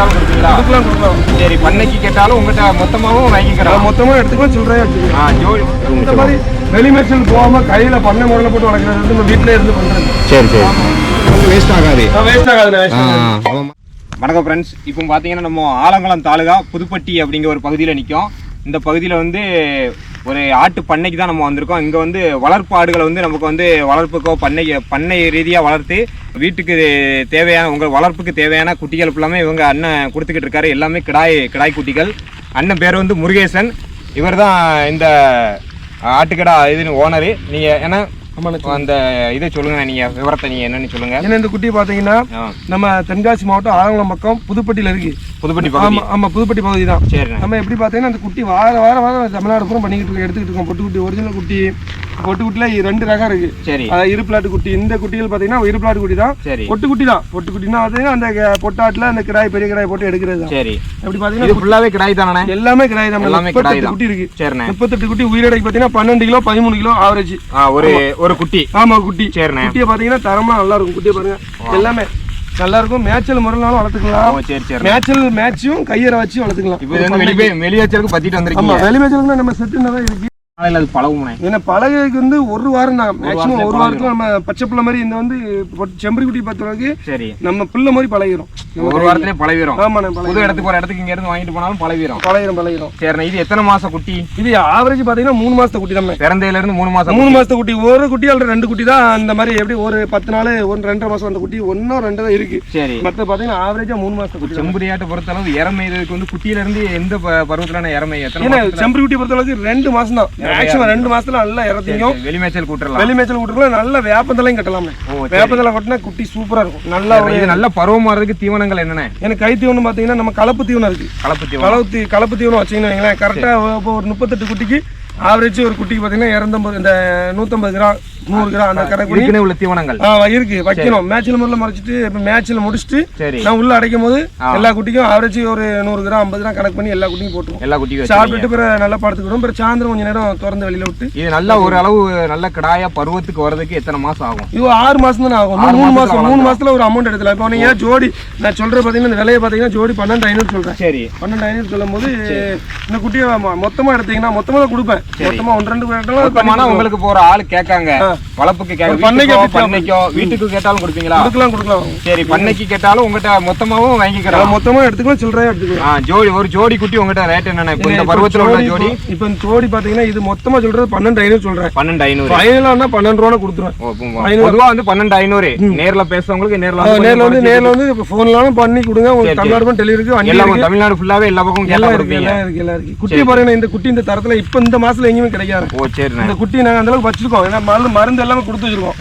கேட்டாலும் கொடுப்பீங்களா? கொடுக்கலாம் கொடுக்கலாம். சரி பண்ணைக்கு கேட்டாலும் உங்ககிட்ட மொத்தமாகவும் வாங்கிக்கிறோம். மொத்தமாக எடுத்துக்கலாம் வச்சுக்கலாம் ஆ ஜோடி இந்த மாதிரி வெளிமேச்சல் போகாம கையில பண்ணை முறையில் போட்டு வளர்க்குறது வந்து நம்ம வீட்டிலே இருந்து பண்றது. சரி சரி. வேஸ்ட் ஆகாது. வேஸ்ட் ஆகாது. வணக்கம் ஃப்ரெண்ட்ஸ் இப்போ பார்த்தீங்கன்னா நம்ம ஆலங்குளம் தாலுகா புதுப்பட்டி அப்படிங்கிற ஒரு பகுதியில் நிற்கும் இந்த பகுதியில் வந்து ஒரு ஆட்டு பண்ணைக்கு தான் நம்ம வந்திருக்கோம். இங்கே வந்து வளர்ப்பு ஆடுகளை வந்து நமக்கு வந்து வளர்ப்புக்கோ பண்ணை பண்ணை ரீதியாக வளர்த்து வீட்டுக்கு தேவையான உங்கள் வளர்ப்புக்கு தேவையான குட்டிகள் ஃபுல்லாமே இவங்க அண்ணன் கொடுத்துக்கிட்டு இருக்காரு. எல்லாமே கிடாய் கிடாய் குட்டிகள். அண்ணன் பேர் வந்து முருகேசன். இவர் தான் இந்த ஆட்டுக்கடா இதுன்னு ஓனரு நீங்கள் ஏன்னா அந்த இதை சொல்லுங்க நீங்கள் விவரத்தை நீங்கள் என்னன்னு சொல்லுங்கள் ஏன்னா இந்த குட்டி பாத்தீங்கன்னா நம்ம தென்காசி மாவட்டம் ஆலங்குளம் பக்கம் புதுப்பட்டியில இருக்கு. புதுப்பட்டி ஆமா ஆமா புதுப்பட்டி பகுதி தான். சரிண்ணே. நம்ம எப்படி பார்த்தீங்கன்னா அந்த குட்டி வார வார வாரம் தமிழ்நாடு பூரா பண்ணிக்கிட்டு இருக்கோம். எடுத்துக்கிட்டு இருக்கோம். பொட்டு குட்டி ஒரிஜினல் குட்டி பொட்டு குட்டில ரெண்டு ரகம் இருக்கு. சரி. அதாவது இருப்பிலாட்டு குட்டி. இந்த குட்டிகள் பார்த்தீங்கன்னா இருப்பிலாட்டு குட்டி தான். சரி. பொட்டு குட்டி தான். பொட்டு குட்டினா அந்த பொட்டாட்டுல அந்த கிடாய் பெரிய கிடாய் போட்டு எடுக்கிறது சரி. எப்படி இது பார்த்தீங்கன்னா ஃபுல்லாவே கிடாய் தானே? எல்லாமே கிடாய் தான். எல்லாமே. குட்டி இருக்கு. சரிண்ணே. முப்பத்தெட்டு குட்டி. உயிரடைக்கு பார்த்தீங்கன்னா பன்னெண்டு கிலோ பதிமூணு கிலோ ஆவரேஜ் ஒரு ஒரு குட்டி. ஆமா குட்டி. சரிண்ணே. குட்டியை பார்த்தீங்கன்னா தரமா நல்லா இருக்கும். குட்டியை பாருங்க. எல்லாமே நல்லா இருக்கும். மேய்ச்சல் முறைனாலும் வளர்த்துக்கலாம். சரி சரி. மேய்ச்சல் மேட்சும் கையரை வச்சு வளர்த்துக்கலாம். இப்போ வெளியே வெளியேச்சலுக்கு பத்திட்டு ஆமா வந்திருக்கீங்க. வெளி மேய்ச்சலுக்கு நம்ம செட்டு தான் இருக்கு. அது ஏன்னா பழகுக்கு வந்து ஒரு வாரம் தான். மேக்ஸிமம் ஒரு வாரத்துல நம்ம பச்சை பிள்ளை மாதிரி இந்த வந்து செம்பரி குட்டி பத்து ரூபாய்க்கு சரி. நம்ம பிள்ளை மாதிரி பழகிரும். ஒரு வாரத்திலே பழகிரும். ஆமா புது இடத்துக்கு ஒரு இடத்துக்கு இங்க இருந்து வாங்கிட்டு போனாலும் பழகிரும். பழகிரும் பழகிரும். சரிண்ணே இது எத்தனை மாசம் குட்டி? இது ஆவரேஜ் பாத்தீங்கன்னா மூணு மாசத்து குட்டி தான் பிறந்தையில இருந்து மூணு மாசம் மூணு மாசத்து குட்டி. ஒரு குட்டி அல்லது ரெண்டு குட்டி தான் அந்த மாதிரி எப்படி ஒரு பத்து நாள் ஒரு ரெண்டரை மாசம் அந்த குட்டி ஒன்னும் ரெண்டு தான் இருக்கு. சரி. மற்ற பாத்தீங்கன்னா ஆவரேஜா மூணு மாசத்து குட்டி. செம்பரியாட்டை பொறுத்தளவு இறமை இதுக்கு வந்து குட்டியில இருந்து எந்த பருவத்திலான இறமை? எத்தனை செம்பரி குட்டி பொறுத்த அளவுக்கு ரெண்டு மாசம் தான். மேக்ஸிமம் ரெண்டு மாசத்துல நல்லா இறத்தியும் வெளிமேச்சல் கூட்டுறலாம். வெளி மேய்ச்சல் விட்டுருக்கலாம் நல்ல வேப்பந்தலையும் கட்டலாம். வேப்பந்தலை கட்டினா குட்டி சூப்பரா இருக்கும். நல்லா இது நல்ல பருவம் வர்றதுக்கு தீவனங்கள் என்னென்ன? எனக்கு கை தீவனம் பாத்தீங்கன்னா நம்ம கலப்பு தீவனம் இருக்கு. கலப்பு தீவனம். கலப்பு கலப்பு தீவனம் வச்சீங்கன்னா வைங்களேன் கரெக்டாக இப்போ ஒரு முப்பத்தெட்டு குட்டிக்கு ஆவரேஜ் ஒரு குட்டிக்கு பார்த்தீங்கன்னா இரநூத்தம்பது இந்த நூற்றம்பது கிராம் நூறு கிராம் அந்த இதுக்குன்னே உள்ள தீவனங்கள். ஆ, இருக்கு. வைக்கணும். மேட்சில் முறையில் மறைச்சிட்டு இப்போ மேட்சில் முடிச்சுட்டு நான் உள்ள அடைக்கும் போது எல்லா குட்டிக்கும் ஆவரேஜ் ஒரு நூறு கிராம் ஐம்பது கிராம் கணக்கு பண்ணி எல்லா குட்டியும் போட்டுருவோம். எல்லா குட்டியும் வச்சு சாப்பிட்டுட்டு பிறகு நல்லா படுத்துக்கிடும் பிறகு சாயந்தரம் கொஞ்ச நேரம் திறந்து வெளியில விட்டு இது நல்ல ஒரு அளவு நல்ல கிடாயா பருவத்துக்கு வர்றதுக்கு எத்தனை மாசம் ஆகும்? இது ஆறு மாசம் தானே ஆகும். மூணு மாசம் மூணு மாசத்துல ஒரு அமௌண்ட் எடுத்துல இப்போ நீங்க ஜோடி நான் சொல்றது பாத்தீங்கன்னா இந்த விலையை பாத்தீங்கன்னா ஜோடி பன்னெண்டு ஐநூறு சொல்றேன். சரி. பன்னெண்டு ஐநூறு சொல்லும் போது இந்த குட்டியை மொத்தமா எடுத்தீங்கன்னா மொத்தமா தான் கொடுப்பேன். மொத்தமா ஒன்று ரெண்டு உங்களுக்கு போற ஆள் கேட்காங்க. வளர்ப்புக்கு பண்ணைக்கு வீட்டுக்கோ, வித்தா- பண்ணைக்கோ வீட்டுக்கு கேட்டாலும் கொடுப்பீங்களா? கொடுக்கலாம் கொடுக்கலாம். சரி பண்ணைக்கு கேட்டாலும் உங்ககிட்ட மொத்தமாவும் வாங்கிக்கிறோம் மொத்தமா எடுத்துக்கலாம் சில்லறையா எடுத்துக்கலாம். ஜோடி ஒரு ஜோடி குட்டி உங்ககிட்ட ரேட் என்னென்ன இப்போ இந்த பருவத்துல உள்ள ஜோடி இப்போ இந்த ஜோடி பாத்தீங்கன்னா இது மொத்தமா சொல்றது பன்னெண்டு ஐநூறு சொல்றேன். பன்னெண்டு ஐநூறு. ஃபைனலானா பன்னெண்டு ரூபா கொடுத்துருவேன். பொதுவா வந்து பன்னெண்டு ஐநூறு. நேர்ல பேசுறவங்களுக்கு நேர்ல நேர்ல வந்து நேர்ல வந்து இப்போ ஃபோன்லாம் பண்ணி கொடுங்க. சரி, உங்களுக்கு தமிழ்நாடு பண்ணி டெலிவரி இருக்கு வண்டி எல்லாம் தமிழ்நாடு ஃபுல்லாவே எல்லா பக்கமும் கேட்டா எல்லாம் இருக்கு எல்லாம் இருக்கு குட்டி பாருங்க இந்த குட்டி இந்த தரத்துல இப்போ இந்த மாசத்துல எங்கேயுமே கிடைக்காது. ஓ சரிண்ணே இந்த குட்டி நாங்க அந்த அளவுக்கு வச்சிருக்கோம். ஏன்னா மருந்து எல்லாமே கொடுத்து வச்சிருக்கோம்.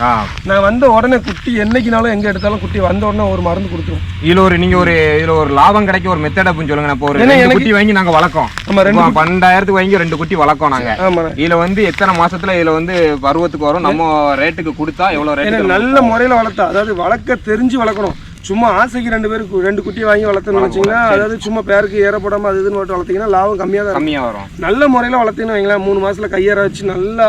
நான் வந்த உடனே குட்டி என்னைக்குனாலும் எங்க எடுத்தாலும் குட்டி வந்த உடனே ஒரு மருந்து கொடுத்துருவோம் இதுல ஒரு நீங்க ஒரு இதுல ஒரு லாபம் கிடைக்க ஒரு மெத்தட் அப்படின்னு சொல்லுங்க. இப்போ ஒரு குட்டி வாங்கி நாங்க வளர்க்கோம். நம்ம ரெண்டு பன்னெண்டாயிரத்துக்கு வாங்கி ரெண்டு குட்டி வளர்க்கோம் நாங்க. இதுல வந்து எத்தனை மாசத்துல இதுல வந்து பருவத்துக்கு வரும்? நம்ம ரேட்டுக்கு கொடுத்தா எவ்வளவு ரேட்டு நல்ல முறையில் வளர்த்தா அதாவது வளர்க்க தெரிஞ்சு வளர்க்கணும். சும்மா ஆசைக்கு ரெண்டு பேருக்கு ரெண்டு குட்டி வாங்கி வளர்த்தணும்னு வச்சிங்கன்னா அதாவது சும்மா பேருக்கு ஏற போடாம அது இதுன்னு வளர்த்தீங்கன்னா லாபம் கம்மியாக தான் இருக்கும். கம்மியா வரும். நல்ல முறையில் வளர்த்தீங்கன்னு வைங்களேன் மூணு மாசத்துல கையேற வச்சு நல்லா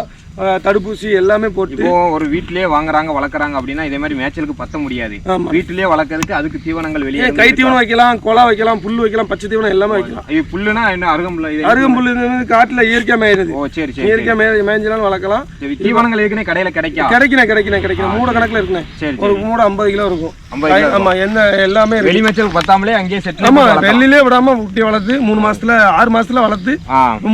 தடுப்பூசி எல்லாமே போட்டு ஒரு வீட்டிலேயே வாங்குறாங்க வளர்க்குறாங்க அப்படின்னா இதே மாதிரி மேய்ச்சலுக்கு பத்த முடியாது. வீட்டிலேயே வளர்க்கறதுக்கு அதுக்கு தீவனங்கள் வெளியே கை தீவனம் வைக்கலாம் கொலா வைக்கலாம் புல் வைக்கலாம் பச்சை தீவனம் எல்லாமே வைக்கலாம். இது புல்லுனா என்ன அருகம்புல்ல இது அருகம்புல் வந்து காட்டுல இயற்கையா மேயிறது. ஓ சரி சரி இயற்கையா மேய மேய்ஞ்சலாம் வளர்க்கலாம். தீவனங்கள் ஏற்கனவே கடையில கிடைக்கும் கிடைக்கணும் கிடைக்கணும் கிடைக்கணும் மூட கணக்குல இருக்குண்ணே. ஒரு மூட ஐம்பது கிலோ இருக்கும். 50 கிலோ ஆமா என்ன எல்லாமே இருக்கு வெளி மேய்ச்சல் பத்தாமலே அங்கேயே செட்டில் ஆமா விடாம குட்டி வளர்த்து மூணு மாசத்துல ஆறு மாசத்துல வளர்த்து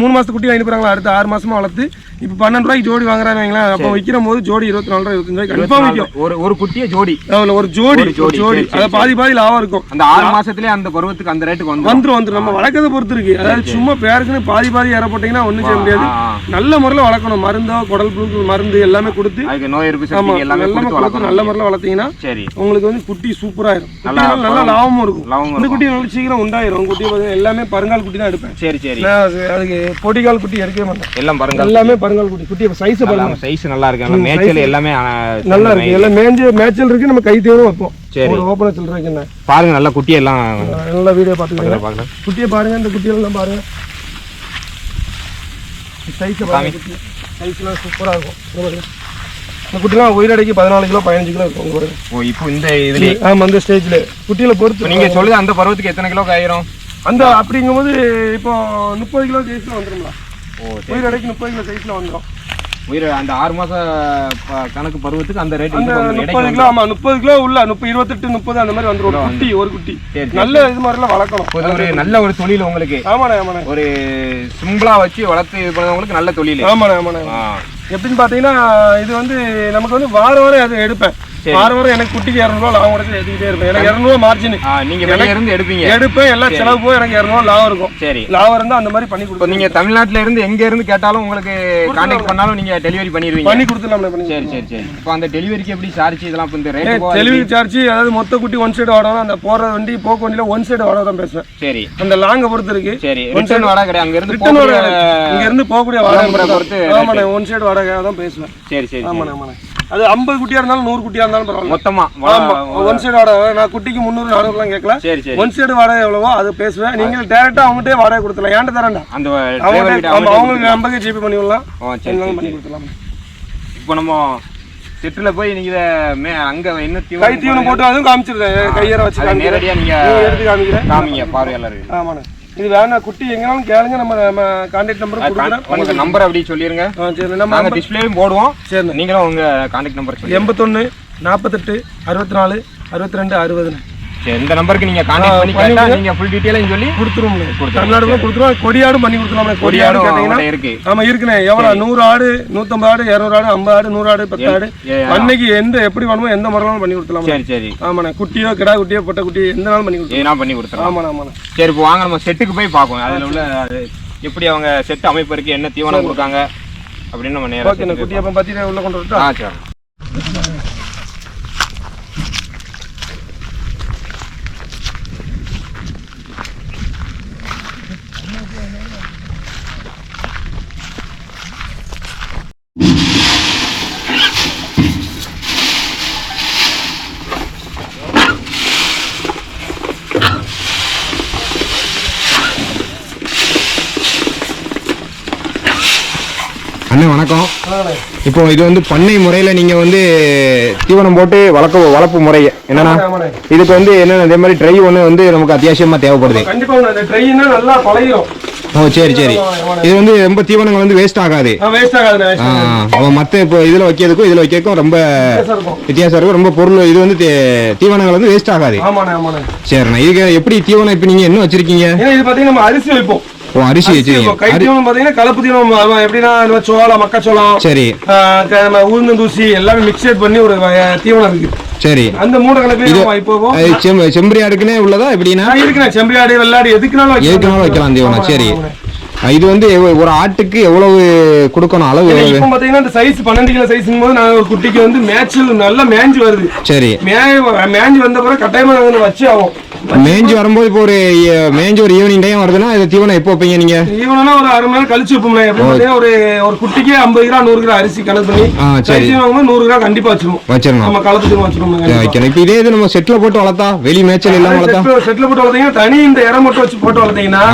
மூணு மாசத்து குட்டி போறாங்களா அடுத்த ஆறு மாசமா வளர்த்து இப்ப பன்னெண்டு ரூபாய்க்கு ஜோடி வாங்குறாங்க வைங்களேன் அப்போ விக்கிற போது ஜோடி இருபத்தி நாலு ரூபாய் இருபத்தஞ்சு கன்ஃபார்ம் விற்கும் ஒரு ஒரு குட்டியே ஜோடி. அதுல ஒரு ஜோடி ஜோடி, அத பாதி பாதி லாபம் இருக்கும். அந்த ஆறு மாசத்துலயே அந்த பருவத்துக்கு அந்த ரேட்டுக்கு வந்து வந்துரும். வந்துரும் நம்ம வளர்க்கறத பொறுத்து இருக்கு அதாவது சும்மா பேருக்குன்னு பாதி பாதி இற போட்டீங்கன்னா ஒண்ணும் செய்ய முடியாது. நல்ல முறையில வளர்க்கணும். மருந்தோ குடல் புழுக்கு மருந்து எல்லாமே கொடுத்து நோய் எதிர்ப்பு எல்லாமே கொடுத்து நல்ல முறையில வளர்த்தீங்கன்னா உங்களுக்கு வந்து குட்டி சூப்பரா இருக்கும். நல்லா நல்ல லாபமும் இருக்கும். லாபமும் இந்த குட்டி நல்ல சீக்கிரம் உண்டாயிரும். குட்டி பாத்தீங்கன்னா எல்லாமே பருங்கால் குட்டி தான் எடுப்பேன். சரி சரி. நான் அது- அதுக்கு பொடிகால் குட்டி எடுக்கவே மாட்டேன். எல்லாம் பாருங்க எல்லாமே பருங்கால் குட்டி. குட்டி சைஸ் பாருங்க. சைஸ் நல்லா இருக்கு. மேய்ச்சல் எல்லாமே நல்லா இருக்கு. எல்லாம் மேஞ்சு மேய்ச்சல் இருக்கு. நம்ம கை தேவும் வைப்போம். சரி. ஒரு ஓப்பனா சில்லறைக்கு என்ன பாருங்க நல்லா குட்டி எல்லாம் நல்ல வீடியோ பாத்துக்கலாம் பார்க்கலாம். குட்டியை பாருங்க. இந்த குட்டியெல்லாம் பாருங்க. சைஸ் பாருங்க. சைஸ்லாம் சூப்பரா இருக்கும். பாருங்க. இந்த குட்டிலாம் உயிரடைக்கு பதினாலு கிலோ பதினஞ்சு கிலோ இருக்கும் பாருங்க ஓ இப்போ இந்த இதுல ஆமா அந்த ஸ்டேஜ்ல குட்டியில பொறுத்து. நீங்க சொல்லுது அந்த பருவத்துக்கு எத்தனை கிலோ காயிரும் அந்த அப்படிங்கும்போது இப்போ முப்பது கிலோ சைஸ்ல வந்துருங்களா ஓ உயிரடைக்கு முப்பது கிலோ சைஸ்ல வந்துடும் உயிர் அந்த ஆறு ப- கணக்கு பருவத்துக்கு அந்த ரேட் முப்பது கிலோ ஆமா முப்பது கிலோ உள்ள முப்பது இருபத்தெட்டு முப்பது அந்த மாதிரி வந்துரும். ஒரு குட்டி ஒரு குட்டி. நல்ல இது மாதிரிலாம் வளர்க்கணும். ஒரு ஒரு நல்ல ஒரு தொழில் உங்களுக்கு. ஆமாண்ணே ஆமாண்ணே. ஒரு சிம்பிளா வச்சு வளர்த்து இது பண்ணவங்களுக்கு நல்ல தொழில். ஆமாண்ணே ஆமாண்ணே எப்படின்னு பார்த்தீங்கன்னா இது வந்து நமக்கு வந்து வாரம் வாரம் அது எடுப்பேன். வாரம் எனக்கு குட்டிக்கு இரநூறுவா லாபம் கிடைச்சி எடுத்துக்கிட்டே இருப்பேன் எனக்கு இரநூறுவா மார்ஜின் நீங்க வெளிய இருந்து எடுப்பீங்க. எடுப்பேன் எல்லாம் செலவு போய் எனக்கு இரநூறுவா லாபம் இருக்கும். சரி. லாபம் இருந்தால் அந்த மாதிரி பண்ணி கொடுப்போம் நீங்க தமிழ்நாட்டுல இருந்து எங்க இருந்து கேட்டாலும் உங்களுக்கு கான்டாக்ட் பண்ணாலும் நீங்க டெலிவரி பண்ணிடுவீங்க. பண்ணி கொடுத்துடலாம்ல பண்ணி சரி சரி சரி. இப்போ அந்த டெலிவரிக்கு எப்படி சார்ஜ் இதெல்லாம் இப்போ இந்த ரேட் டெலிவரி சார்ஜ் அதாவது மொத்த குட்டி ஒன் சைடு வாடகை அந்த போகிற வண்டி போக்கு வண்டியில் ஒன் சைடு வாடகை தான் பேசுவேன். சரி. அந்த லாங்கை பொறுத்து இருக்கு. சரி. ரிட்டர்ன் வாடகை கிடையாது அங்க இருந்து இங்க இருந்து போகக்கூடிய வாடகை பொறுத்து ஆமாண்ணே ஒன் சைடு வாடகை தான் பேசுவேன். சரி சரி. ஆமாண்ணே ஆமாண்ணே. அது ஐம்பது குட்டியா இருந்தாலும் நூறு குட்டியா இருந்தாலும் பரவாயில்ல. மொத்தமா. ஒன் சைடு வாடகை. நான் குட்டிக்கு முந்நூறு நானூறுலாம் கேட்கல. சரி சரி. ஒன் சைடு வாடகை எவ்வளவோ அது பேசுவேன். நீங்க டேரக்டா அவங்ககிட்டயே வாடகை கொடுத்துலாம் ஏன்ட்ட தரேன்டா? அந்த அவங்களுக்கு நம்பருக்கு ஜிபே பண்ணி விடலாம். பண்ணி கொடுத்துலாம் இப்போ நம்ம செட்டுல போய் நீங்க இத மே அங்க என்ன கை தீவனம் போட்டு அதுவும் காமிச்சிருந்தேன் கையற வச்சு அதை காமிக்கிறேன். நேரடியா நீங்க எடுத்து காமிக்கிறேன். காமிங்க பார்வையாளருக்கு ஆமாண்ணே. இது வேணா குட்டி எங்கனாலும் கேளுங்க நம்ம நம்ம கான்டாக்ட் நம்பர் கொடுக்குறேன். உங்க நம்பர் அப்படி சொல்லிருங்க. சரி நம்ம நாங்க டிஸ்பிளேயும் போடுவோம். சரிண்ணே. நீங்களும் உங்க கான்டாக்ட் நம்பர் சொல்லுங்க எண்பத்தொன்று நாற்பத்தெட்டு அறுபத்தி நாலு அறுபத்தி ரெண்டு அறுபதுண்ணே. சரி இந்த நம்பருக்கு நீங்க கான்டாக்ட் பண்ணி கேட்டா நீங்க ஃபுல் டீடைலும் சொல்லி கொடுத்துருவோம் தமிழ்நாடு கொடுத்துருவோம் கொடியாடும் பண்ணி கொடுத்துருவோம் கொடியாடும் கொடியாடும் கேட்டீங்கன்னா இருக்கு. ஆமா இருக்குண்ணே. எவ்வளவு? நூறு ஆடு நூத்தம்பது ஆடு இரநூறு ஆடு ஐம்பது ஆடு நூறு ஆடு பத்து ஆடு. அன்னைக்கு எந்த எப்படி வேணுமோ எந்த முறையிலும் பண்ணி கொடுத்துலாம் சரி சரி. ஆமாண்ணே. குட்டியோ கிடா குட்டியோ பொட்டை குட்டி எந்த நாளும் பண்ணி ஏன்னா பண்ணி கொடுத்துறோம் ஆமாண்ணே ஆமாண்ணே. சரி இப்போ வாங்க நம்ம செட்டுக்கு போய் பார்ப்போம். அதுல உள்ள எப்படி அவங்க செட் அமைப்பு இருக்கு என்ன தீவனம் கொடுக்காங்க அப்படின்னு நம்ம நேரா ஓகேண்ணே குட்டி அப்போ பத்தி உள்ள கொண்டு வரட்டா ஆ சரி. அண்ணே வணக்கம். இப்போ இது வந்து பண்ணை முறையில நீங்க வந்து தீவனம் போட்டு வளர்க்க வளர்ப்பு முறை. என்னன்னா இதுக்கு வந்து என்னென்ன இதே மாதிரி ட்ரை ஒன்று வந்து நமக்கு அத்தியாவசியமா தேவைப்படுது. நல்லா ஓ சரி சரி. இது வந்து ரொம்ப தீவனங்கள் வந்து வேஸ்ட் ஆகாது. அவன் மற்ற இப்போ இதில் வைக்கிறதுக்கும் இதில் வைக்கிறதுக்கும் ரொம்ப வித்தியாசம் இருக்கும். ரொம்ப பொருள் இது வந்து தீவனங்கள் வந்து வேஸ்ட் ஆகாது. சரிண்ணா. இதுக்கு எப்படி தீவனம் இப்போ நீங்கள் என்ன வச்சிருக்கீங்க? இது பாத்தீங்கன்னா நம்ம அரிசி வைப்போம். ஓ அரிசி இப்போ வச்சிருக்கீங்க கை அரி- தீவனம் பாத்தீங்கன்னா கலப்பு தீவனம் எப்படின்னா சோளம் மக்காச்சோளம் சரி. உளுந்தந்தூசி எல்லாமே மிக்சட் பண்ணி ஒரு தீவனம் இருக்கு. சரி. அந்த அது செம் செம்பரி ஆடுக்குன்னே உள்ளதா எப்படின்னா? இருக்குண்ணே. செம்பியாடு வெள்ளாடு எதுக்குனாலும். எதுக்குனாலும் வைக்கலாம் தீவனம். சரி. இது வந்து ஒரு ஆட்டுக்கு எவ்வளவு கொடுக்கணும் அளவு? எவ்வளவு பாத்தீங்கன்னா இந்த சைஸ் பன்னெண்டு கிலோ சைஸ்ங்கும் போது நான் ஒரு குட்டிக்கு வந்து மேட்சில் நல்லா மேஞ்சு வருது. சரி. மேஞ்சு வந்த பிறகு கட்டாயமா நாங்க வச்சு ஆகும் மேய்ஞ்சி வரும்போது இப்போ ஒரு மேய்ஞ்சி ஒரு ஈவினிங் டைம் வருதுன்னா இது தீவனம் எப்போ வைப்பீங்க நீங்க? ஈவனா ஒரு அரை மணி நேரம் கழிச்சு வைப்போம்ல எப்படி ஒரு ஒரு குட்டிக்கு ஐம்பது கிராம் நூறு கிராம் அரிசி கணக்கு பண்ணி சரி. நூறு கிராம் கண்டிப்பா வச்சிருவோம். வச்சிடணும் நம்ம தீவனம் வச்சிருவோம் வைக்கணும் இப்போ இதே இது நம்ம செட்டில் போட்டு வளர்த்தா வெளி மேய்ச்சல் இல்லாம வளர்த்தா? செட்டில் போட்டு வளர்த்தீங்கன்னா தனி இந்த இடம் மட்டும் வச்சு போட்டு வளர்த்தீங்கன்னா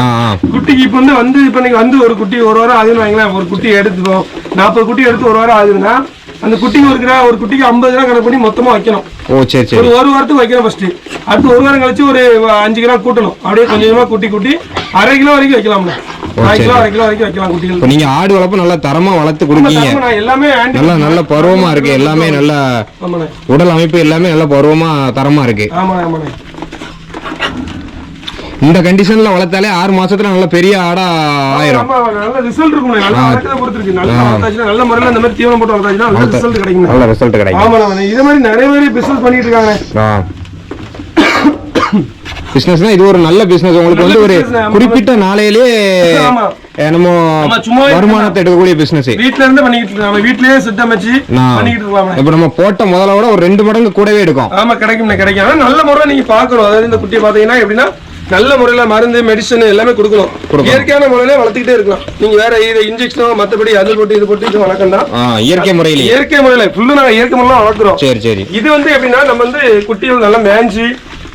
குட்டிக்கு இப்போ வந்து வந்து இப்போ நீங்க வந்து ஒரு குட்டி ஒரு வாரம் ஆகுதுன்னு வைங்களேன். ஒரு குட்டி எடுத்துக்கோம் நாற்பது குட்டி எடுத்து ஒரு வாரம் ஆகுதுன்னா அந்த குட்டிக்கு ஒரு கிராம் ஒரு குட்டிக்கு ஐம்பது கிராம் கணக்கு பண்ணி மொத்தமா வைக்கணும். ஓ சரி சரி. ஒரு ஒரு வாரத்துக்கு வைக்கணும் ஃபர்ஸ்ட் அடுத்து ஒரு வாரம் கழிச்சு ஒரு அஞ்சு கிராம் கூட்டணும். அப்படியே கொஞ்சம் கொஞ்சமா கூட்டி கூட்டி. அரை கிலோ வரைக்கும் வைக்கலாம்ல. நீங்க ஆடு வளர்ப்பு நல்லா தரமா வளர்த்து கொடுக்கீங்க. நல்லா நல்ல பருவமா இருக்கு. எல்லாமே நல்ல உடல் அமைப்பு எல்லாமே நல்ல பருவமா தரமா இருக்கு. இந்த கண்டிஷன்ல வளர்த்தாலே ஆறு மாசத்துல நல்ல பெரிய ஆடா ஆயிரும். நல்ல ரிசல்ட் இருக்கும் நல்ல முறையில் இந்த மாதிரி தீவனம் போட்டு வளர்த்தாச்சுன்னா நல்ல ரிசல்ட் கிடைக்கும் நல்ல ரிசல்ட் கிடைக்கும். ஆமாண்ணே இது மாதிரி நிறைய பேர் பிசினஸ் பண்ணிட்டு இருக்காங்க பிசினஸ்னா இது ஒரு நல்ல பிசினஸ் உங்களுக்கு வந்து ஒரு. குறிப்பிட்ட நாளையிலே நம்ம வருமானத்தை எடுக்கக்கூடிய பிசினஸ் வீட்ல இருந்து பண்ணிக்கிட்டு இருக்காங்க. வீட்லயே அமைச்சு நான் பண்ணிக்கிட்டு இருக்கலாம்ண்ணே. இப்ப நம்ம போட்ட முதல்ல விட ஒரு ரெண்டு மடங்கு கூடவே எடுக்கும். ஆமா கிடைக்கும். கிடைக்கும் நல்ல முறையில் நீங்க பார்க்கணும். அதாவது இந்த குட்டியை பாத்தீங்கன்னா எப்படின்னா நல்ல முறையில மருந்து மெடிசன் எல்லாமே கொடுக்கணும். இயற்கையான முறையில வளர்த்துக்கிட்டே இருக்கலாம். நீங்க வேற இது இன்ஜெக்ஷனோ மத்தபடி அது போட்டு இது போட்டு இது வளர்க்கண்டா இயற்கை முறையிலேயே இயற்கை முறையில. ஃபுல்லு நாங்க இயற்கை முறையில வளர்க்குறோம். சரி சரி. இது வந்து எப்படின்னா நம்ம வந்து குட்டிகள் நல்லா மேஞ்சி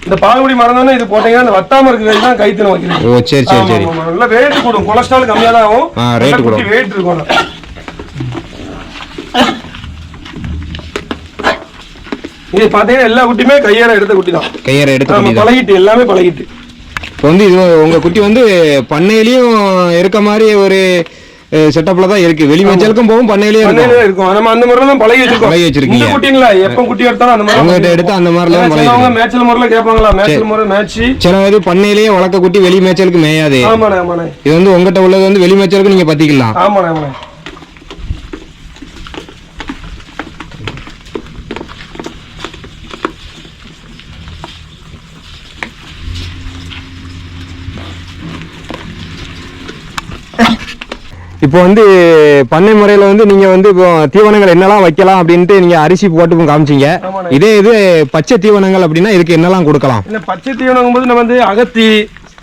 இந்த பாகுபடி மறந்தோன்னே இது போட்டீங்கன்னா இந்த வட்டாம இருக்கிறது தான் கைத்தனம் வைக்கிறேன் ஓ சரி சரி சரி. நல்லா வெயிட் கூடும். கொலஸ்ட்ரால் கம்மியா தான் ஆகும். rate கூடும். வெயிட் இருக்கும் இது பாத்தீங்கன்னா எல்லா குட்டியுமே கையால எடுத்த குட்டி தான். கையறை எடுத்து பழகிட்டு எல்லாமே பழகிட்டு. இப்போ வந்து இது உங்க குட்டி வந்து பண்ணையிலயும் இருக்க மாதிரி ஒரு செட்டப்ல தான் இருக்கு. வெளி மேய்ச்சலுக்கும் போகும் பண்ணையிலயும் இருக்கும். நம்ம அந்த முறையில தான் பழகி வச்சிருக்கோம். பழகி வச்சிருக்கீங்க. குட்டிங்களா? எப்ப குட்டி எடுத்தாலும் அந்த மாதிரி அவங்ககிட்ட எடுத்து அந்த மாதிரிலாம் பழகி சிலவங்க மேட்ச்ல முறையில கேட்பாங்களா? மேட்ச்ல முறை மேட்ச் சில இது பண்ணையிலேயே வளர்க்க குட்டி வெளி மேய்ச்சலுக்கு மேயாது. ஆமாண்ணே ஆமாண்ணே. இது வந்து உங்ககிட்ட உள்ளது வந்து வெளி மேய்ச்சலுக்கு நீங்க பத்திக்கலாம். ஆமாண்ணே ஆமாண்ணே. இப்போ வந்து பண்ணை முறையில வந்து நீங்க வந்து இப்போ தீவனங்கள் என்னெல்லாம் வைக்கலாம் அப்படின்ட்டு நீங்க அரிசி போட்டு காமிச்சீங்க. இதே இது பச்சை தீவனங்கள் அப்படின்னா இதுக்கு என்னெல்லாம் கொடுக்கலாம்? இந்த பச்சை தீவனம் போது நம்ம வந்து அகத்தி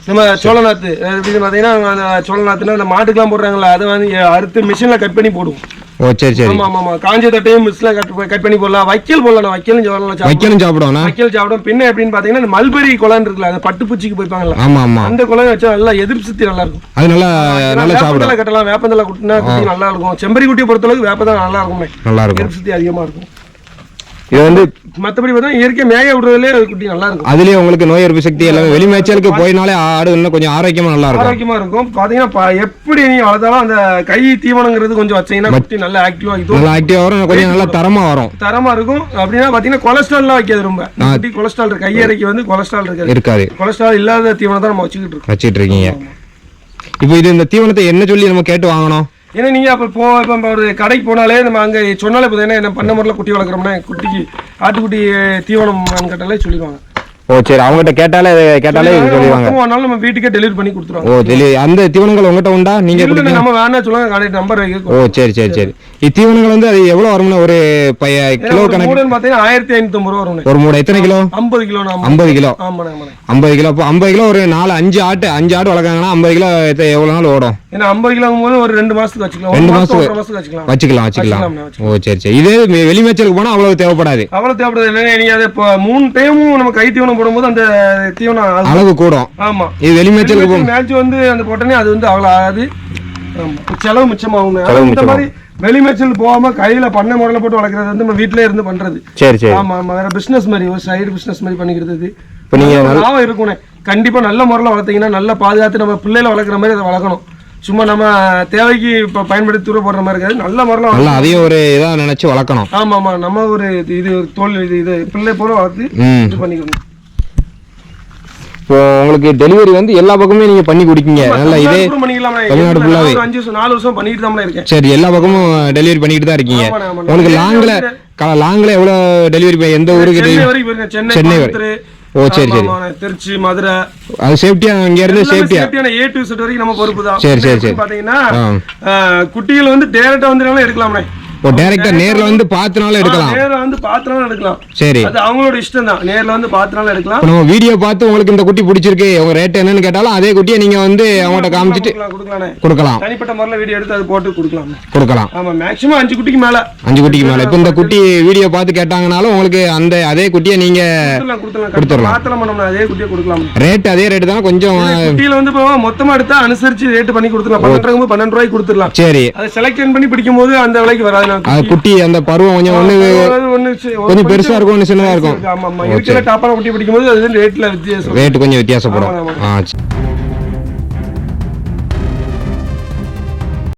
நம்ம சோளநாத்து பார்த்தீங்கன்னா சோளநாத்துனா அந்த மாட்டுக்கெல்லாம் போடுறாங்களா அதை வந்து அறுத்து மிஷினில் கட் பண்ணி போடுவோம். ஓ சரி சரி. ஆமா ஆமா காஞ்ச தட்டையும் மிஷினில் கட் கட் பண்ணி போடலாம். வைக்கல் போடலாம் வைக்கலும் சாப்பிடலாம். வைக்கலும் சாப்பிடுவோம்னா வைக்கல் சாப்பிடும். பின்ன எப்படின்னு பார்த்தீங்கன்னா இந்த மல்பெரி குளம் இருக்குல்ல அந்த பட்டுப்பூச்சிக்கு போய்ப்பாங்களா ஆமா ஆமா. அந்த குளம் வச்சா நல்லா எதிர்ப்பு சக்தி நல்லா இருக்கும். அது நல்லா நல்லா வேப்பந்தலை கட்டலாம். வேப்பந்தலை குட்டினா குட்டி நல்லா இருக்கும். செம்பரி குட்டியை பொறுத்தளவுக்கு வேப்பந்தலை நல்லா இருக்குமே. நல்லா இருக்கும். எதிர்ப்பு சக்தி அதிகமா இருக்கும். இது வந்து மற்றபடி பார்த்தா இயற்கை மேய விடுறதுலேயே குட்டி நல்லா இருக்கும். அதுலயே உங்களுக்கு நோய் எதிர்ப்பு சக்தி எல்லாமே வெளி மேய்ச்சலுக்கு போயினாலே ஆடு இன்னும் கொஞ்சம் ஆரோக்கியமா நல்லா இருக்கும். ஆரோக்கியமா இருக்கும். பாத்தீங்கன்னா ப- எப்படி நீங்க வளர்த்தாலும் அந்த கை தீவனங்கிறது கொஞ்சம் வச்சீங்கன்னா குட்டி நல்லா ஆக்டிவா இது நல்லா ஆக்டிவா வரும். கொஞ்சம் நல்லா தரமா வரும். தரமா இருக்கும். அப்படின்னா பாத்தீங்கன்னா கொலஸ்ட்ரால்லாம் வைக்காது ரொம்ப. குட்டி கொலஸ்ட்ரால் இருக்கு. கையறைக்கு வந்து கொலஸ்ட்ரால் இருக்காது. இருக்காது. கொலஸ்ட்ரால் இல்லாத தீவனம் தான் நம்ம வச்சுக்கிட்டு இருக்கோம். வச்சிட்டு இருக்கீங்க. இப்போ இது இந்த தீவனத்தை என்ன சொல்லி நம்ம கேட்டு வாங்கணும்? ஏன்னா நீங்க அப்ப போ இப்போ நம்ம ஒரு கடைக்கு போனாலே நம்ம அங்க சொன்னாலே பார்த்தீங்கன்னா என்ன பண்ண முறையில் குட்டி வளர்க்குறோம்னா குட்டிக்கு ஆட்டுக்குட்டி தீவனம் கேட்டாலே சொல்லிடுவாங்க. ஓ சரி அவங்ககிட்ட கேட்டாலே கேட்டாலே மொத்தமா வேணாலும் நம்ம வீட்டுக்கே டெலிவரி பண்ணி கொடுத்துருவாங்க. ஓ சரி அந்த தீவனங்கள் உங்ககிட்ட உண்டா? நீங்க கொடுக்க நம்ம வேணா சொல்லுவாங்க கான்டாக்ட் நம்பர் ஓ சரி சரி சரி. இத்தீவனங்கள் வந்து அது எவ்வளவு வரும்னா ஒரு பைய கிலோ கணக்கு. மூணுன்னு பார்த்தீங்கன்னா ஆயிரத்தி ஐநூத்தி ரூபா வரும் ஒரு மூணு எத்தனை கிலோ? ஐம்பது கிலோ ஐம்பது கிலோ. ஐம்பது கிலோ. அப்போ ஐம்பது கிலோ ஒரு நாலு அஞ்சு ஆட்டு அஞ்சு ஆடு வளர்க்காங்கன்னா ஐம்பது கிலோ எவ்வளவு நாள் ஓடும்? ஏன்னா ஐம்பது கிலோங்கும் போது ஒரு ரெண்டு மாசத்துக்கு வச்சுக்கலாம். ரெண்டு மாசம் மாசத்துக்கு வச்சுக்கலாம். வச்சுக்கலாம் வச்சுக்கலாம். ஓ சரி சரி. இதே வெ- வெளி மேய்ச்சலுக்கு போனா அவ்வளவு தேவைப்படாது. அவ்வளவு தேவைப்படுது. நீங்க அதை மூணு டைமும் நம்ம கை தீவனம் போடும்போது அந்த தீவனம் அளவு கூடும். ஆமா. இது வெளி மேய்ச்சலுக்கு போ மேட்ச் வந்து அந்த போட்டோன்னே அது வந்து அவ்வளவு ஆகாது. செலவு மிச்சமாகும். இந்த. மாதிரி வெளி மேய்ச்சல் போகாம கையில பண்ணை முறையில போட்டு வளர்க்குறது வந்து நம்ம வீட்டிலே இருந்து பண்றது. சரி சரி. ஆமா ஆமா. வேற பிசினஸ் மாதிரி ஒரு சைடு பிசினஸ் மாதிரி பண்ணிக்கிறது. இப்போ நீங்க நல்ல லாபம் இருக்கும்ண்ணே கண்டிப்பா நல்ல முறையில் வளர்த்தீங்கன்னா நல்லா பாதுகாத்து நம்ம பிள்ளைகளை வளர்க்குற மாதிரி அதை வளர்க்கணும். சும்மா நம்ம தேவைக்கு இப்போ பயன்படுத்தி தூர போடுற மாதிரி இருக்காது. நல்ல முறையில் நல்லா அதையும் ஒரு இதா நினைச்சு வளர்க்கணும். ஆமா ஆமா. நம்ம ஒரு இது- தோல் இது இது பிள்ளை போல வளர்த்து இது பண்ணிக்கணும். இப்போ உங்களுக்கு டெலிவரி வந்து எல்லா பக்கமுமே நீங்க பண்ணி கொடுக்கீங்க நல்லா இதே தமிழ்நாடு ஃபுல்லாவே. அஞ்சு வருஷம் நாலு வருஷம் பண்ணிட்டு தான் இருக்கேன். சரி எல்லா பக்கமும் டெலிவரி பண்ணிட்டு தான் இருக்கீங்க. உங்களுக்கு லாங்ல லாங்ல எவ்வளவு டெலிவரி எந்த ஊருக்கு சென்னை வரை. ஓ சரி சரி. திருச்சி மதுரை. அது சேஃப்டியா இங்க இருந்து சேஃப்டியா சேஃப்டியான ஏ டு செட் வரைக்கும் நம்ம பொறுப்பு தான். சரி, சரி, சரி. பாத்தீங்கன்னா குட்டிகள் வந்து டேரக்டா வந்து எடுக்கலாம்ண்ணே. டைரக்டா நேர்ல வந்து பார்த்துனாலும் எடுக்கலாம். நேர்ல வந்து பாத்திரம் எடுக்கலாம். சரி. அது அவங்களோட இஷ்டம் தான். நேர்ல வந்து பாத்திரம் எடுக்கலாம். நம்ம வீடியோ பார்த்து உங்களுக்கு இந்த குட்டி பிடிச்சிருக்கு. உங்க ரேட் என்னன்னு கேட்டாலும் அதே குட்டியை நீங்க வந்து அவங்கள்ட்ட காமிச்சிட்டு கொடுக்கலாம் தனிப்பட்ட முறையில் வீடியோ எடுத்து அது போட்டு கொடுக்கலாம். கொடுக்கலாம். ஆமா மேக்ஸிமம் அஞ்சு குட்டிக்கு மேல. அஞ்சு குட்டிக்கு மேல. இப்போ இந்த குட்டி வீடியோ பார்த்து கேட்டாங்கனாலும் உங்களுக்கு அந்த அதே குட்டியை நீங்க கொடுத்துடலாம் கொடுத்துடலாம். அதே குட்டியை கொடுக்கலாம் ரேட் அதே ரேட் தானே? கொஞ்சம் குட்டியில வந்து மொத்தமா எடுத்தா அனுசரிச்சு ரேட் பண்ணி கொடுத்துடலாம். பன்னெண்டு ரூபாய் பன்னெண்டு ரூபாய்க்கு கொடுத்துடலாம். சரி. அதை செலக்ஷன் பண்ணி பிடிக்கும் போது அந்த விலைக்கு வராது அது குட்டி அந்த பருவம் கொஞ்சம் ஒரு கொஞ்சம் பெருசா இருக்கும் ஒன்று சின்னதா இருக்கும். ஆமா ஆமா. இருக்கிற டாப்பான குட்டி பிடிக்கும் போது அது ரேட்ல வித்தியாசம். ரேட் கொஞ்சம் வித்தியாசப்படும். ஆ.